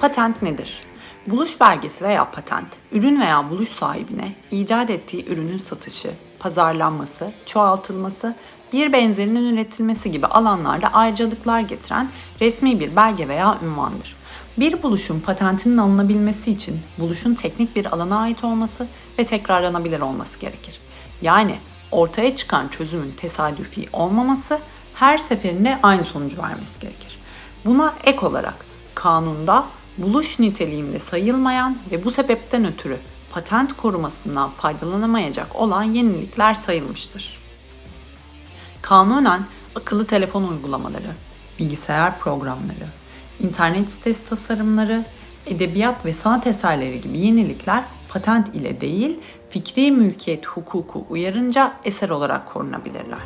Patent nedir? Buluş belgesi veya patent, ürün veya buluş sahibine icat ettiği ürünün satışı, pazarlanması, çoğaltılması, bir benzerinin üretilmesi gibi alanlarda ayrıcalıklar getiren resmi bir belge veya ünvandır. Bir buluşun patentinin alınabilmesi için buluşun teknik bir alana ait olması ve tekrarlanabilir olması gerekir. Yani ortaya çıkan çözümün tesadüfi olmaması, her seferinde aynı sonucu vermesi gerekir. Buna ek olarak kanunda buluş niteliğinde sayılmayan ve bu sebepten ötürü patent korumasından faydalanamayacak olan yenilikler sayılmıştır. Kanunen akıllı telefon uygulamaları, bilgisayar programları, internet sitesi tasarımları, edebiyat ve sanat eserleri gibi yenilikler patent ile değil, fikri mülkiyet hukuku uyarınca eser olarak korunabilirler.